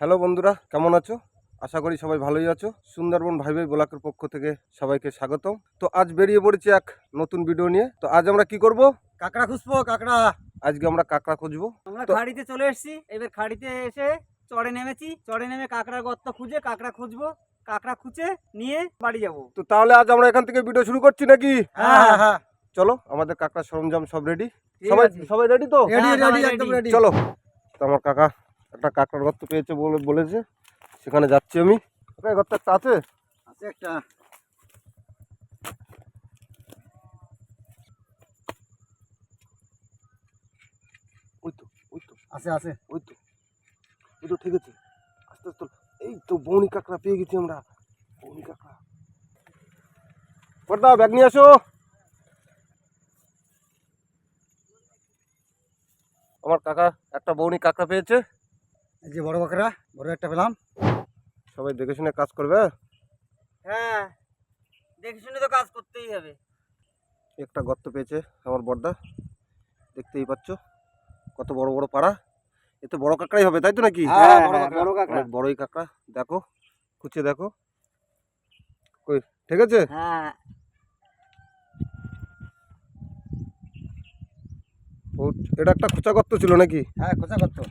Hello বন্ধুরা কেমন আছো? আশা করি সবাই ভালোই আছো। সুন্দরবন ভাই ভাই ব্লকের পক্ষ থেকে সবাইকে স্বাগতম। তো আজ বেরিয়ে পড়েছি এক নতুন ভিডিও নিয়ে। তো আজ আমরা কি করব? কাঁকড়া খুঁজবো কাঁকড়া। আজকে আমরা কাঁকড়া খুঁজবো। আমরা খাড়িতে চলে এসেছি। এবার খাড়িতে এসে চড়ে নেমেছি। চড়ে নেমে কাঁকড়ার গর্ত খুঁজে কাঁকড়া খুঁজবো। কাঁকড়া খুঁজে নিয়ে বাড়ি যাব। তো তাহলে আজ আমরা এখান থেকে ভিডিও শুরু করছি নাকি? হ্যাঁ হ্যাঁ হ্যাঁ। চলো আমাদের কাঁকড়া সরঞ্জাম সব রেডি সবাই সবাই রেডি তো? রেডি হ্যাঁ, রেডি সবাই একদম ready। রেডি চলো তো আমার কাকা একটা কাঁকড়ার গর্ত পেয়েছে বলে বলেছে। সেখানে যাচ্ছি আমি। কাকা, গর্ত একটা আছে? আছে একটা। ওই তো ওই তো। আছে আছে। ওই তো। ওই তো ঠিক আছে। আস্তে আস্তে এই তো বৌনি কাঁকড়া পেয়ে গেছি আমরা। বৌনি কাঁকড়া। ব্যাগ নিয়ে আসো। আমার কাকা একটা বৌনি কাঁকড়া পেয়েছে। এই যে বড় কাঁকড়া বড় একটা পেলাম। সবাই দেখে শুনে কাজ করবে? হ্যাঁ দেখে শুনে তো কাজ করতেই হবে। একটা গর্ত পেয়েছে আমার বর্দা দেখতেই পাচ্ছ কত বড় বড় পাড়া। এতে বড় কাঁকড়াই হবে তাই তো নাকি? হ্যাঁ, অনেক বড়ই কাঁকড়া দেখো খুঁজে দেখো। কই ঠিক আছে? হ্যাঁ। এটা একটা খোঁচা গর্ত ছিল নাকি? হ্যাঁ কোথা করতো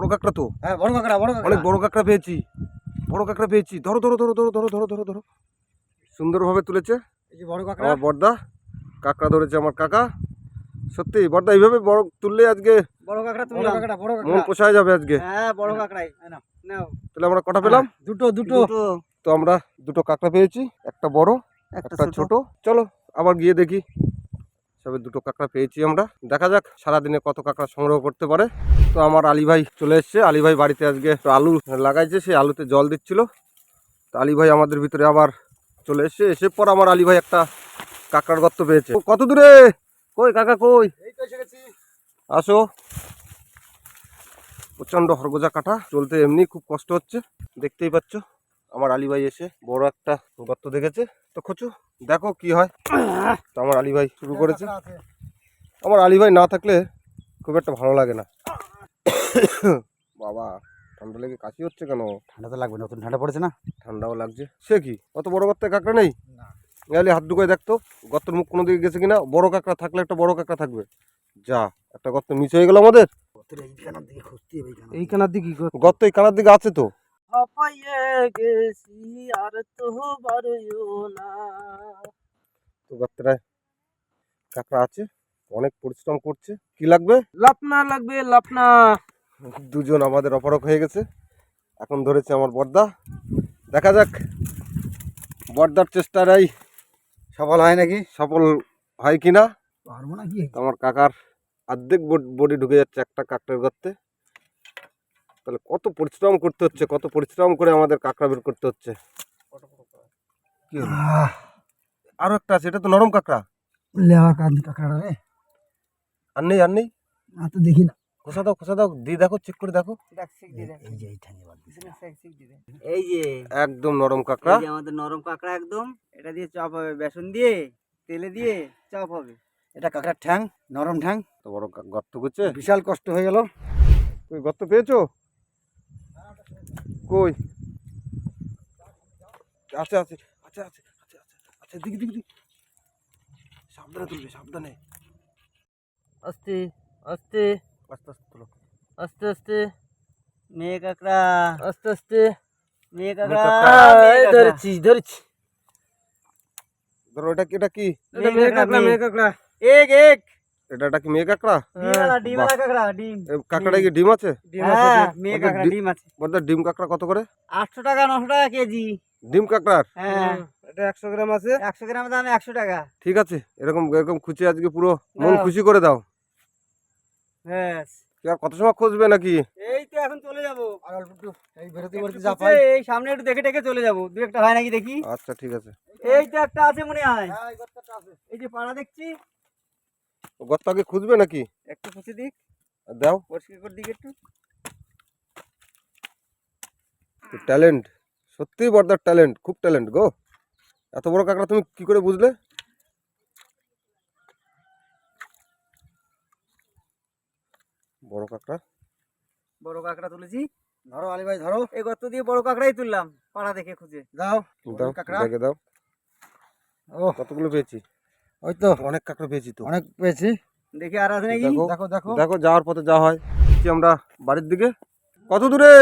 বড় কাঁকড়া তো। হ্যাঁ বড় কাঁকড়া বড় কাঁকড়া। অনেক বড় কাঁকড়া পেয়েছি। বড় কাঁকড়া পেয়েছি। ধরো ধরো ধরো ধরো ধরো ধরো ধরো ধরো। সুন্দরভাবে তুলেছে। এই যে বড় কাঁকড়া। আমার বর্দা কাঁকড়া ধরেছে আমার কাকা। সত্যি বর্দা এইভাবে বড় তুললে আজকে বড় কাঁকড়া বড় তুললাম কাঁকড়া বড় মন কাঁকড়া। পোষায় যাবে আজকে। হ্যাঁ বড় কাঁকড়াই। নাও। নাও। তাহলে আমরা কটা পেলাম? দুটো দুটো। দুটো। তো আমরা দুটো কাঁকড়া পেয়েছি একটা বড় একটা ছোট। চলো আবার গিয়ে দেখি। সবে দুটো কাঁকড়া পেয়েছি আমরা। দেখা যাক সারাদিনে কত কাঁকড়া সংগ্রহ করতে পারে। তো আমার আলী ভাই চলে এসছে। আলী ভাই বাড়িতে আজকে আলু লাগাইছে সেই আলুতে জল দিচ্ছিল। তো আলী ভাই আমাদের ভিতরে আবার চলে এসছে। এসে পর আমার আলী ভাই একটা কাঁকড়ার গর্ত পেয়েছে। কত দূরে? কই কাকা, কই? আসো। প্রচণ্ড হরগোজা কাটা। চলতে এমনি খুব কষ্ট হচ্ছে। দেখতেই পাচ্ছ, আমার আলী ভাই এসে বড় একটা গর্ত দেখেছে। তো খোঁচো, দেখো কি হয়। তো আমার আলী ভাই শুরু করেছে। আমার আলী ভাই না থাকলে খুব একটা ভালো লাগে না। বাবা ঠান্ডা লেগে কাশি হচ্ছে কেন? ঠান্ডা তো লাগবে নতুন ঠান্ডা পড়েছে না? ঠান্ডাও লাগছে। সে কি? অত বড় গর্তে কাঁকড়া নেই? গেলে হাত ঢুকায় দেখতো গর্তের মুখ কোনো দিকে গেছে কিনা? বড় কাঁকড়া থাকলে একটা বড় কাঁকড়া থাকবে। যা একটা গর্ত মিস হয়ে গেল আমাদের। এই কানার দিকে গর্ত এই কানার দিকে আছে তো। হাঁপাইয়ে গেছি আর তো বারইও না। তো গর্তটায় কাঁকড়া আছে অনেক পরিশ্রম করছে। কি লাগবে? লাপনা লাগবে লাপনা দুজন আমাদের অপারক হয়ে গেছে। এখন ধরেছে আমার বর্দা। দেখা যাক বর্দার চেষ্টারাই সফল হয় নাকি? সফল হয় কিনা? পারব নাকি? তো আমার কাকার অর্ধেক বডি ঢুকে যাচ্ছে একটা কাঁকড়ার গর্তে। তাহলে কত পরিশ্রম করতে হচ্ছে কত পরিশ্রম করে আমাদের কাঁকড়া বের করতে হচ্ছে। কি আরও একটা আছে এটা তো নরম কাঁকড়া। লেওয়া কাঁকড়া রে। আর নেই আর নেই? তো দেখি না। খোসা দাও খোসা দাও দিয়ে দেখো চেক করে দেখো। এই যে একদম নরম কাঁকড়া। যে আমাদের নরম কাঁকড়া একদম এটা দিয়ে চপ হবে বেসন দিয়ে তেলে দিয়ে চপ হবে। এটা কাঁকড়ার ঠ্যাং নরম ঠ্যাং। তো বড় গর্ত করছে। বিশাল কষ্ট হয়ে গেল। কই গর্ত পেয়েছ? কই? আছে আছে আছে আছে আছে আছে আচ্ছা দিকে দিকে দিকে সাবধানে তুলবে সাবধানে। আস্তে আস্তে আস্তে আস্তে তুলো। আস্তে আস্তে। মেয়ে কাঁকড়া। আস্তে আস্তে। মেয়ে কাঁকড়া। ধরেছি ধরেছি। ধরো এটা কি এটা কি? মেয়ে কাঁকড়া মেয়ে কাঁকড়া। এক এক এটা এটা কি মেয়ে কাঁকড়া? ডিম। কি ডিম আছে? হ্যাঁ। মেয়ে কাঁকড়া ডিম আছে। ডিম কাঁকড়া কত করে? আটশো টাকা নশো টাকা কেজি। ডিম কাঁকড়ার? হ্যাঁ। এটা একশো গ্রাম আছে? একশো গ্রামের দাম একশো টাকা। ঠিক আছে। এরকম এরকম খুঁজে আজকে পুরো মন খুশি করে দাও। হ্যাঁ কি আর কত সময় খুঁজবে নাকি? এই তো এখন চলে যাব। আর অল্প একটু এই বেরোতে একটু যা পাই। এই সামনে একটু দেখে দেখে চলে যাব। দু একটা হয় নাকি দেখি? আচ্ছা ঠিক আছে। এই তো একটা আছে মনে হয়। হ্যাঁ, এই গর্তটা আছে। এই যে পাড়া দেখছি। গর্ত আগে খুঁজবে নাকি? একটু খুঁজে দিক। দাও। পরিষ্কার দিক একটু। ট্যালেন্ট। সত্যিই বর্দার ট্যালেন্ট খুব ট্যালেন্ট গো। এত বড় কাঁকড়া তুমি কি করে বুঝলে? বড় কাঁকড়া? বড় কাঁকড়া তুলেছি। ধরো আলী ভাই ধরো। এই গর্ত দিয়ে বড় কাঁকড়াই তুললাম পাড়া দেখে খুঁজে। দাও। দাও কাঁকড়া। দেখে দাও। ও কতগুলো পেয়েছি? ওই তো। অনেক কাঁকড়া পেয়েছি তো। অনেক পেয়েছি। দেখে আর আছে নাকি? দেখো। দেখো দেখো। যাওয়ার পথে যা হয়। আমরা বাড়ির দিকে। কত দূরে?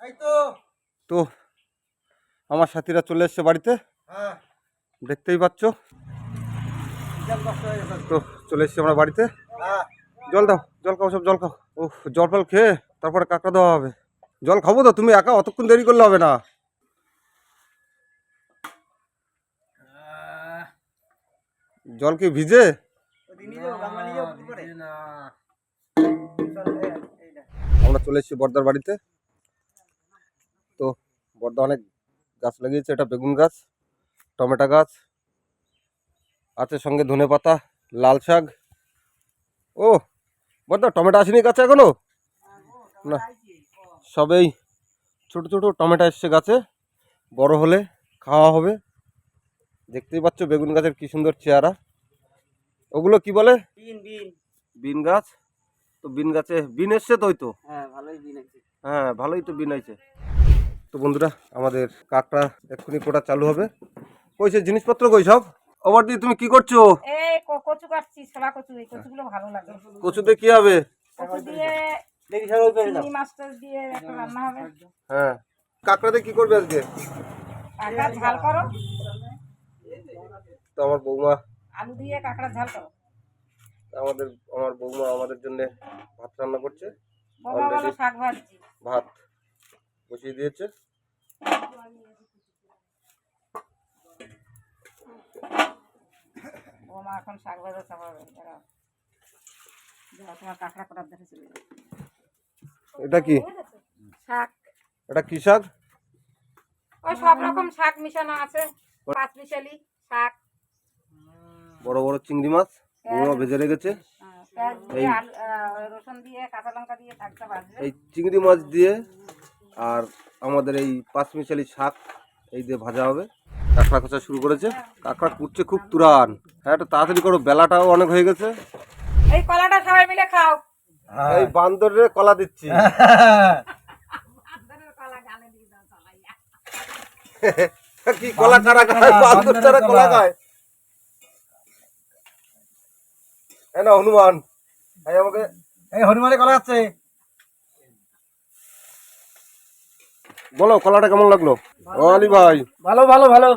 এই তো। তো আমার সাথীরা চলে এসছে বাড়িতে। হ্যাঁ। দেখতেই পাচ্ছ। তো চলে এসছি আমরা বাড়িতে। হ্যাঁ। জল দাও, জল খাও, সব জল খাও। ও জল ফল খেয়ে তারপরে কাঁকড়া দেওয়া হবে। জল খাব তো, তুমি একা অতক্ষণ দেরি করলে হবে না। জল কি ভিজে। আমরা চলে এসেছি বর্দার বাড়িতে। তো, বর্দা অনেক গাছ লাগিয়েছে, এটা বেগুন গাছ, টমেটো গাছ, আছে সঙ্গে ধনে পাতা লাল শাক। ও বর্দা টমেটো আসেনি গাছে এখনও? না সবেই ছোট ছোট টমেটো এসছে গাছে। বড় হলে খাওয়া হবে। দেখতেই পাচ্ছ বেগুন গাছের কি সুন্দর চেহারা। ওগুলো কি বলে? বিন গাছ? তো বিন গাছে বিন এসছে তো তো? হ্যাঁ ভালোই বিন আছে হ্যাঁ ভালোই তো বিন হয়েছে। তো বন্ধুরা আমাদের কাকটা এক্ষুনি কোটা চালু হবে। কইছে জিনিসপত্র কই সব? দিয়ে তুমি কি করছ? এই ক- কচু কাটছি ছোলা কচু এই কচুগুলো ভালো লাগে। কচুতে কি হবে? কচু দিয়ে দেখি ওই পেরে দাও টাছ দিয়ে একটা রান্না হবে। হ্যাঁ। কাকড়াতে কি করবে আজকে? কাঁকড়া ঝাল করো। তো আমার বৌমা। আলু দিয়ে কাঁকড়া ঝাল করো। আমাদের আমার বৌমা আমাদের জন্য ভাত রান্না করছে। বাবা বলো শাক ভাজছি। ভাত বসিয়ে দিয়েছে। বৌমা এখন শাক ভাজা চাপাবে দাঁড়াও। তোমার কাঁকড়া করার দেখে। চলে এটা কি? শাক। এটা কি শাক? ওই সব রকম শাক মিশানো আছে পাঁচ মিশালি শাক। বড় বড় চিংড়ি মাছ বৌমা ভেজে রেখেছে। আহ, পেঁয়াজ দিয়ে আলু আহ, রসুন দিয়ে কাঁচা লঙ্কা দিয়ে শাকটা ভাজবে। এই চিংড়ি মাছ দিয়ে আর আমাদের এই পাঁচমিশালি শাক এই দিয়ে ভাজা হবে। কাঁকড়া খোঁচা শুরু করেছে। কাঁকড়া কুটছে খুব তুরান। হ্যাঁ একটু তাড়াতাড়ি করো বেলাটাও অনেক হয়ে গেছে। এই কলাটা সবাই মিলে খাও। এই বান্দরে কলা দিচ্ছি। কি কলা কারা খায়? বান্দর ছাড়া কলা খায়। না হনুমান। এই আমাকে এই হনুমানে কলা আছে বলো কলাটা কেমন লাগল? ও আলী ভাই। ভালো ভালো ভালো।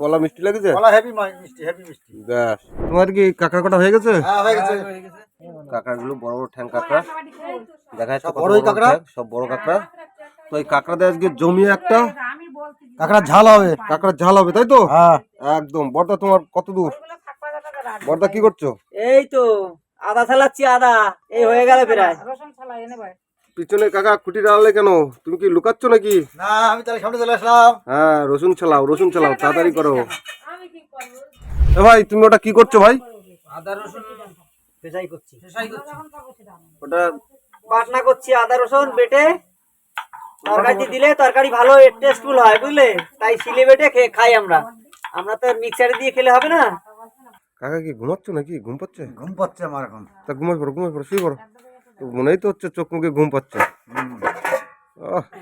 কলা মিষ্টি লেগেছে? কলা হেভি মিষ্টি হেভি মিষ্টি। ব্যাস। তোমার কি কাঁকড়া কটা হয়ে গেছে? হ্যাঁ হয়ে গেছে। কাঁকড়াগুলো বড় বড় ঠ্যাং কাঁকড়া। দেখা যাচ্ছে সব বড়ই বড় কাঁকড়া? সব বড় কাঁকড়া। তো এই কাঁকড়াতে আজকে জমিয়ে একটা কাঁকড়া ঝাল হবে। কাঁকড়ার ঝাল হবে তাই তো? হ্যাঁ। একদম। বর্দা তোমার কত দূর। বর্দা কি করছ? এই তো আদা চালাচ্ছি আদা। এই হয়ে গেল প্রায়। পিছনে কাকা খুঁটি ডাললে কেন? তুমি কি লুকাচ্ছ নাকি? না আমি তাহলে সামনে চলে আসলাম। হ্যাঁ রসুন চালাও রসুন চালাও তাড়াতাড়ি করো। আমি এ ভাই তুমি ওটা কি করছ ভাই? আদা রসুন পেশাই করছি। সেটা আমি। ওটা বাটনা করছি আদা রসুন বেটে। তরকারি দিলে তরকারি ভালো টেস্টফুল হয় বুঝলে? তাই শিলে বেটে খেয়ে খাই আমরা। আমরা তো মিক্সারে দিয়ে খেলে হবে না? কাকা কি ঘুমাচ্ছ নাকি? ঘুম পাচ্ছে? ঘুম পাচ্ছে আমার এখন। তা ঘুমাই পড়ো ঘুমাই পড়ো শুয়ে পড়ো। তো মনেই তো হচ্ছে চোখ মুখে ঘুম পাচ্ছে।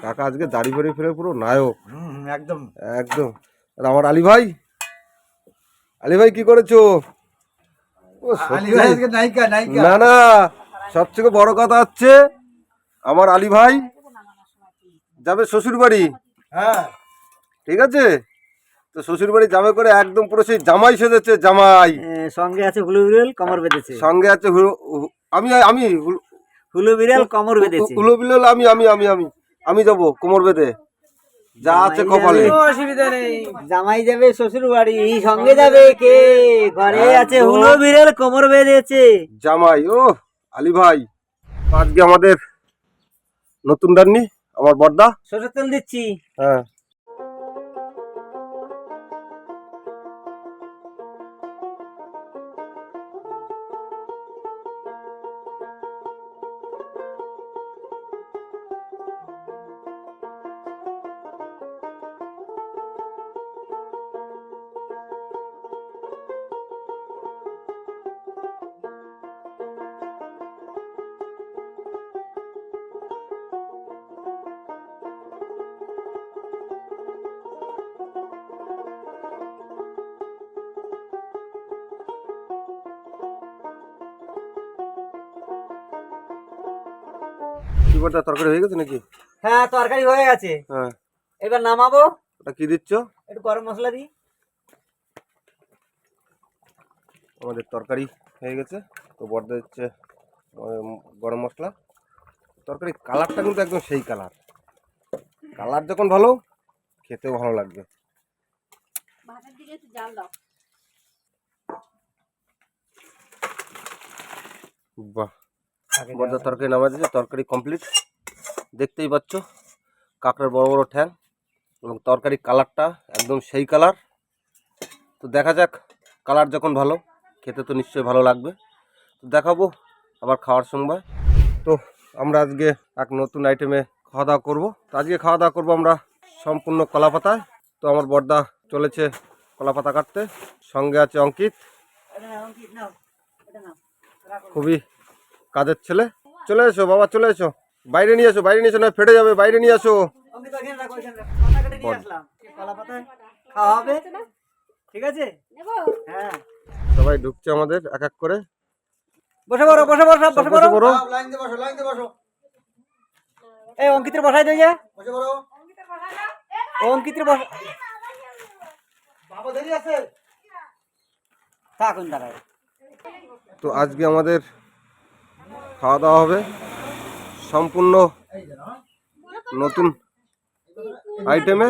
কাকা আজকে দাড়ি বেড়ে ফিরে পুরো নায়ক। একদম। একদম। আর আমার আলী ভাই? আলী ভাই কি করেছ? ও সত্যি? না না সব থেকে বড় কথা হচ্ছে আমার আলী ভাই যাবে শ্বশুর বাড়ি হ্যাঁ। ঠিক আছে? তো শ্বশুর বাড়ি যাবে করে একদম পুরো সেই জামাই সেজেছে জামাই। সঙ্গে আছে হুলু বিড়াল কমর বেঁধেছে। সঙ্গে আছে হুলো- আমি আমি হুল- হুলু বিড়াল কমর বেঁধেছে। হুলো বিলোল আমি আমি আমি আমি আমি যাব কোমর বেঁধে। যা আছে কপালে। অসুবিধা নেই। জামাই যাবে শ্বশুর বাড়ি সঙ্গে যাবে কে? ঘরে আছে একদম। হুলো বিড়াল কোমর বেঁধেছে। জামাই ও আলী ভাই আজকে আমাদের নতুন রান্নি আমার বর্দা। সরষের তেল দিচ্ছি। হ্যাঁ। কি তরকারি হয়ে গেছে নাকি? হ্যাঁ তরকারি হয়ে গেছে। হ্যাঁ। এবার নামাবো। ওটা কি দিচ্ছ? একটু গরম মশলা দিই। আমাদের তরকারি হয়ে গেছে। তো বর্দা দিচ্ছে গরম মশলা। তরকারি কালারটা কিন্তু একদম সেই কালার। কালার যখন ভালো খেতেও ভালো লাগবে। ভাতের দিকে একটু জাল দাও। বাহ। বর্দা তরকারি নামা দিয়েছে তরকারি কমপ্লিট দেখতেই পাচ্ছ কাঁকড়ার বড় বড় ঠ্যাং এবং তরকারি কালারটা একদম সেই কালার। তো দেখা যাক কালার যখন ভালো খেতে তো নিশ্চয়ই ভালো লাগবে। তো দেখাবো আবার খাওয়ার সময়। তো আমরা আজকে এক নতুন আইটেমে খাওয়া দাওয়া করব। তো আজকে খাওয়া দাওয়া করব আমরা সম্পূর্ণ কলা পাতায় তো আমার বর্দা চলেছে কলা পাতা কাটতে। সঙ্গে আছে অঙ্কিত। খুবই কাজের ছেলে? চলে এসো বাবা চলে এসো। বাইরে নিয়ে এসো বাইরে নিয়ে এসো না ফেটে যাবে বাইরে নিয়ে এসো। ঠিক আছে হ্যাঁ সবাই ঢুকছে আমাদের এক এক করে। বসে পড়ো বসে বসে বসে পড়ো। পড়ো। লাইন দিয়ে বসো লাইন দিয়ে বসো। এই অঙ্কিতের বসাই দিয়ে যা বসে পড়ো। অঙ্কিতের বসা বাবা দেরি আছে। থাকুন দাঁড়ায় তো আজকে আমাদের খাওয়া দাওয়া হবে। সম্পূর্ণ নতুন আইটেমে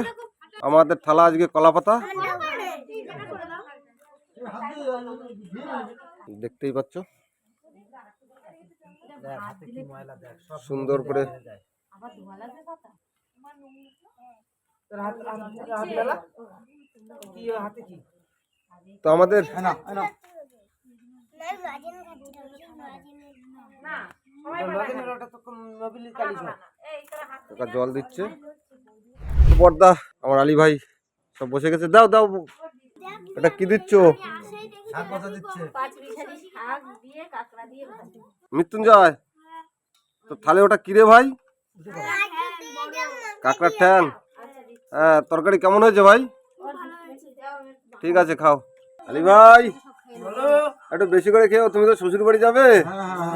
আমাদের থালা আজকে কলা পাতা দেখতেই পাচ্ছ। সুন্দর করে তো আমাদের জল দিচ্ছে। তো বর্দা আমার আলী ভাই সব বসে গেছে। দাও দাও। এটা কি দিচ্ছ? মৃত্যুঞ্জয় তো তাহলে ওটা কিরে ভাই? কাঁকড়ার ঠ্যাং। হ্যাঁ তরকারি কেমন হয়েছে ভাই? ঠিক আছে খাও। আলী ভাই একটু বেশি করে খেও তুমি তো শ্বশুর বাড়ি যাবে? হ্যাঁ হ্যাঁ হ্যাঁ।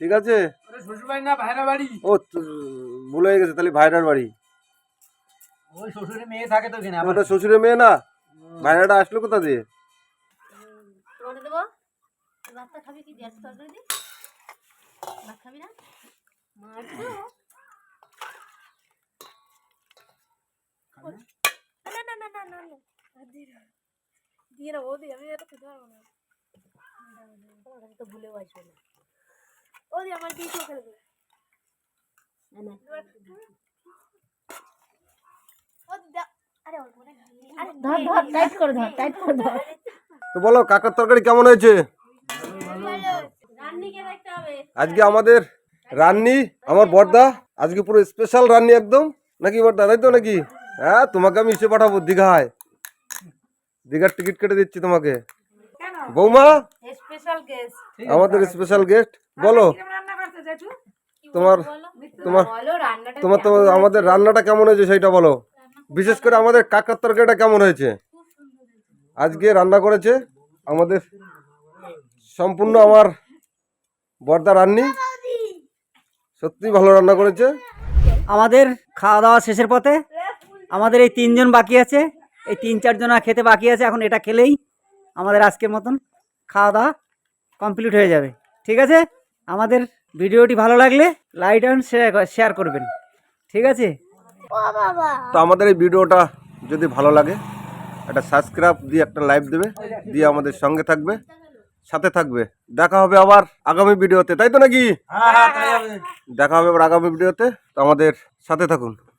ঠিক আছে? শ্বশুর বাড়ি না ভাইরা বাড়ি। ও ভুল হয়ে গেছে তাহলে ভাইরার বাড়ি। ওই শ্বশুরের মেয়ে থাকে তো এখানে ওটা শ্বশুরের মেয়ে না? ভাইরাটা আসলো কোথা দিয়ে? তোমাকে দেবো? ভাতটা খাবি কি গ্যাস তরকারি দি ভাত খাবি না? মার তো। না? না না না না না আর দিয়ে না। আমি এত খেতে পারব না। ভুলেও আসব না। ও দি আমার ধর তো বলো কাকার তরকারি কেমন হয়েছে? রান্নিকে দেখতে হবে? আজকে আমাদের রান্নি আমার বর্দা আজকে পুরো স্পেশাল রান্নি একদম। নাকি বর্দা তাই তো নাকি? হ্যাঁ তোমাকে আমি এসে পাঠাবো দীঘায়। দীঘার টিকিট কেটে দিচ্ছি তোমাকে। বৌমা? স্পেশাল গেস্ট আমাদের স্পেশাল গেস্ট বলো। তোমার তোমার তোমার তো আমাদের রান্নাটা কেমন হয়েছে সেইটা বলো। বিশেষ করে আমাদের কাকার তরকারিটা কেমন হয়েছে? আজকে রান্না করেছে আমাদের সম্পূর্ণ আমার বর্দা রান্নি। সত্যি ভালো রান্না করেছে। আমাদের খাওয়া দাওয়া শেষের পথে আমাদের এই তিনজন বাকি আছে। এই তিন চারজন আর খেতে বাকি আছে এখন এটা খেলেই আমাদের আজকের মতন খাওয়া দাওয়া কমপ্লিট হয়ে যাবে। ঠিক আছে? আমাদের ভিডিওটি ভালো লাগলে লাইক অ্যান্ড শেয়ার শেয়ার করবেন। ঠিক আছে? তো আমাদের এই ভিডিওটা যদি ভালো লাগে একটা সাবস্ক্রাইব দিয়ে একটা লাইভ দেবে দিয়ে আমাদের সঙ্গে থাকবে সাথে থাকবে। দেখা হবে আবার আগামী ভিডিওতে তাই তো নাকি? হ্যাঁ হ্যাঁ তাই হবে। দেখা হবে আবার আগামী ভিডিওতে তো আমাদের সাথে থাকুন।